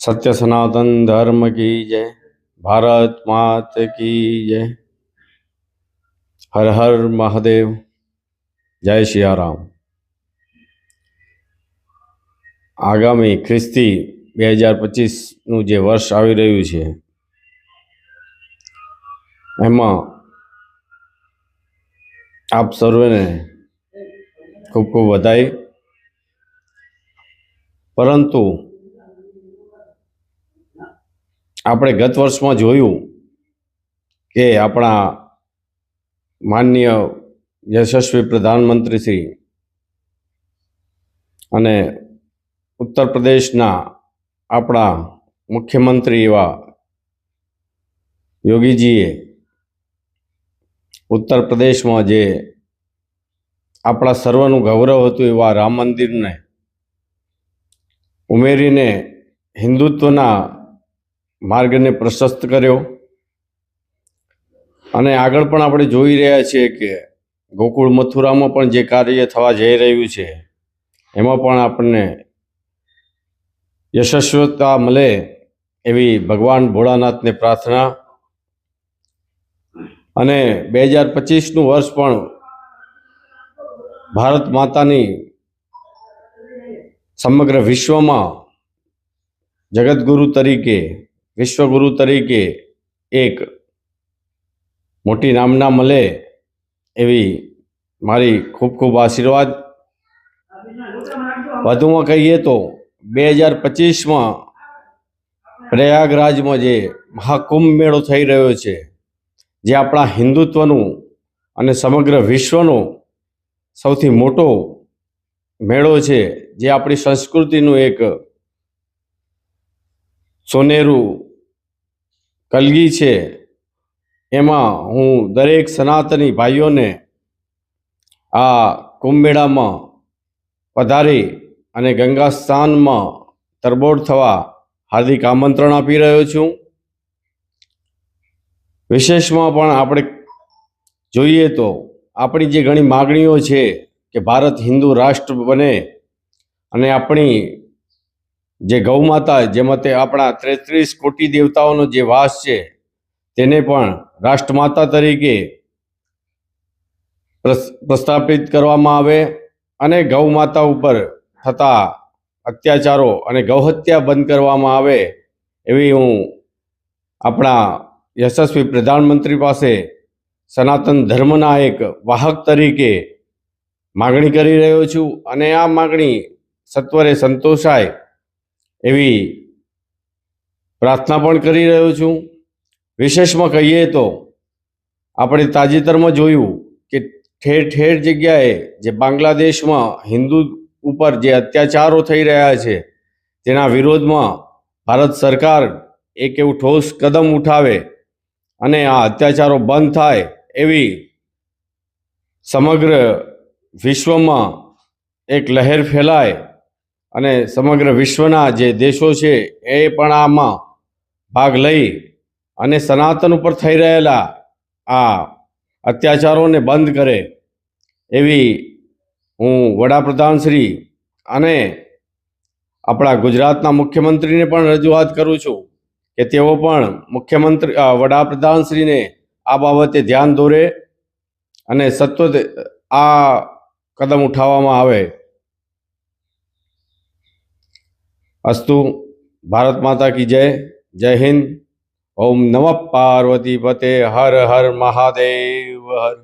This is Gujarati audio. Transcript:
સત્ય સનાતન ધર્મ કી જય, ભારત માત કી જય. હર હર મહાદેવ, જય સિયારામ આગામી ખ્રિસ્તી બે હજાર પચીસનું જે વર્ષ આવી રહ્યું છે, એમાં આપ સર્વેને ખૂબ ખૂબ વધાય. પરંતુ આપણે ગત વર્ષમાં જોયું કે આપણા માનનીય યશસ્વી પ્રધાનમંત્રી શ્રી અને ઉત્તર પ્રદેશના આપણા મુખ્યમંત્રી એવા યોગીજીએ ઉત્તર પ્રદેશમાં જે આપણા સર્વનું ગૌરવ હતું એવા રામ મંદિરને ઉમેરીને હિન્દુત્વના માર્ગને પ્રશસ્ત કર્યો. અને આગળ પણ આપણે જોઈ રહ્યા છીએ કે ગોકુળ મથુરામાં પણ જે કાર્ય થવા જઈ રહ્યું છે, એમાં પણ આપણને યશસ્વતા મળે એવી ભગવાન ભોળાનાથને પ્રાર્થના. અને બે હજાર પચીસનું વર્ષ પણ ભારત માતાની સમગ્ર વિશ્વમાં જગતગુરુ તરીકે વિશ્વગુરુ તરીકે એક મોટી નામના મળે એવી મારી ખૂબ ખૂબ આશીર્વાદ. વધુમાં કહીએ તો બે હજાર પચીસમાં પ્રયાગરાજમાં જે મહાકુંભ મેળો થઈ રહ્યો છે, જે આપણા હિન્દુત્વનું અને સમગ્ર વિશ્વનો સૌથી મોટો મેળો છે, જે આપણી સંસ્કૃતિનું એક સોનેરું કલગી છે. એમાં હું દરેક સનાતની ભાઈઓને આ કુંભમેળામાં પધારી અને ગંગા સ્નાનમાં તરબોળ થવા હાર્દિક આમંત્રણ આપી રહ્યો છું. વિશેષમાં પણ આપણે જોઈએ તો આપણી જે ઘણી માગણીઓ છે કે ભારત હિન્દુ રાષ્ટ્ર બને અને આપણી જે ગૌમાતા જેમાં તે આપણા ત્રેત્રીસ કોટી દેવતાઓનો જે વાસ છે, તેને પણ રાષ્ટ્રમાતા તરીકે પ્રસ- પ્રસ્થાપિત કરવામાં આવે અને ગૌ માતા ઉપર થતા અત્યાચારો અને ગૌહત્યા બંધ કરવામાં આવે એવી હું આપણા યશસ્વી પ્રધાનમંત્રી પાસે સનાતન ધર્મના એક વાહક તરીકે માગણી કરી રહ્યો છું અને આ માગણી સત્વરે સંતોષાય એવી પ્રાર્થના પણ કરી રહ્યો છું. વિશેષમાં કહીએ તો આપણે તાજેતરમાં જોયું કે ઠેર ઠેર જગ્યાએ જે બાંગ્લાદેશમાં હિન્દુ ઉપર જે અત્યાચારો થઈ રહ્યા છે, તેના વિરોધમાં ભારત સરકાર એક એવું ઠોસ કદમ ઉઠાવે અને આ અત્યાચારો બંધ થાય એવી સમગ્ર વિશ્વમાં એક લહેર ફેલાય અને સમગ્ર વિશ્વના જે દેશો છે, એ પણ આમાં ભાગ લઈ અને સનાતન ઉપર થઈ રહેલા આ અત્યાચારોને બંધ કરે એવી હું વડાપ્રધાન શ્રી અને આપણા ગુજરાતના મુખ્યમંત્રીને પણ રજૂઆત કરું છું કે તેઓ પણ મુખ્યમંત્રી વડાપ્રધાનશ્રીને આ બાબતે ધ્યાન દોરે અને સત્વ આ કદમ ઉઠાવવામાં આવે. અસ્તુ ભારત માતા કી જય જય હિન્દ. ઓમ નમઃ પાર્વતી પતે, હર હર મહાદેવ, હર.